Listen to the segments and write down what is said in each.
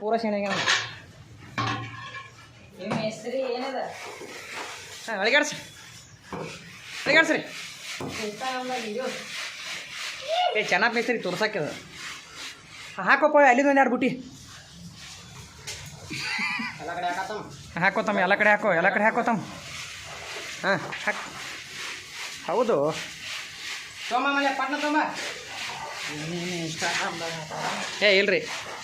ಪೂರ ಶೇಣಾಗ್ಯಾನ ನಿಮ್ಮ ಹೆಸರಿ ಏನದ? ಹಾಂ ಅಳಿಗಾಡ್ಸಿ ಅಳಿಗಾಡ್ಸ್ರಿ ಏ ಚೆನ್ನಾಗಿ ಮೇಸ್ತ್ರಿ ತೋರ್ಸಾಕ್ಯದ ಹಾಕೋಪ್ಪ ಅಲ್ಲಿಂದ ಒಂದು ಎರಡು ಬುಟ್ಟಿ. ಹಾಕೋತಮ್ಮ ಎಲ್ಲ ಕಡೆ ಹಾಕೋ ಎಲ್ಲ ಕಡೆ ಹಾಕೋತಮ್ಮ ಹಾಂ ಹಾಕ್. ಹೌದು. ತೊಂಬ ಮನೆ ಪಟ್ನ ತೊಂಬ ಏ ಇಲ್ರಿ.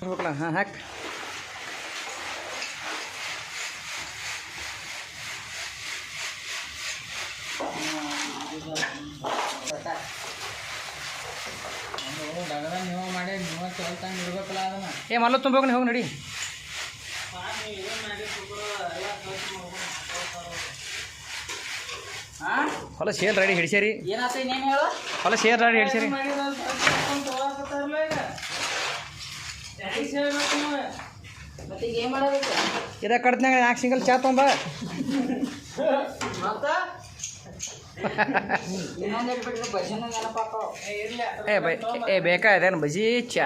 ಮಾಡಿ ಹಾಂ ಅದನ್ನ ಏ ಮಲ್ಲ ತುಂಬೋಗಿ ಹೋಗಿ ನಡಿ. ಹೊಲ ಸೇಲ್ ರೆಡಿ ಹಿಡಿಸೇರಿ ಹೊಲ ಸೇಲ್ ರೆಡಿ ಹಿಡ್ಸೇರಿ ಇದ ಕಡ್ತ್ನಾಗ ನಾಲ್ಕು ಸಿಂಗಲ್ ಚಾ ತೊಂಬ ಮತ್ತ ಇನ್ನೊಂದು ಬಿಟ್ರೆ ಭಜನ ನೆನಪಾಕವು ಏ ಬೈ ಏ ಬೇಕಾ ಇದೇನು ಬಜಿ ಚಾ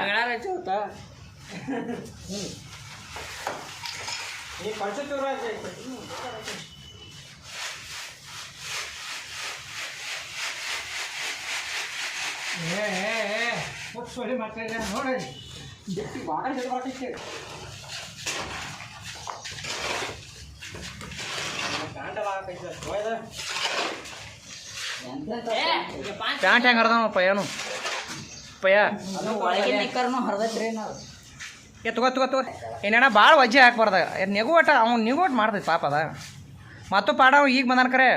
ಪ್ಯಾಂಟ್ ಹೆಂಗೆ ಹರ್ದವ ಪಯ್ಯನು ಪಯ್ಯ ಅದು ಒಳಗಿನ ನಿಕ್ಕರ್ನು ಹರಿದೈತ್ರಿ ನಾವು ಏ, ತಗೋ ತಗೋ ತಗೋ. ಏನೇನ ಭಾಳ ವಜ್ಜೆ ಹಾಕ್ಬಾರ್ದ. ನೆಗುವಟ ಅವ್ನು ನಿಗು ಒಟ್ಟು ಮಾಡ್ತೈತಿ ಪಾಪ ಅದ. ಮತ್ತು ಪಾಡ ಅವ ಈಗ ಬಂದಾನ ಕರೆ.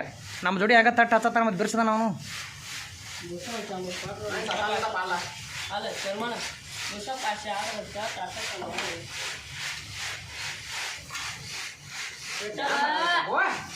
ನಮ್ಮ ಜೋಡಿ ಆಗ ತಟ್ಟ ಹತ್ತ ಮತ್ತೆ ಬಿರ್ಸದ ಅವನು. Deixa baixar, já tá com a mão. Boa!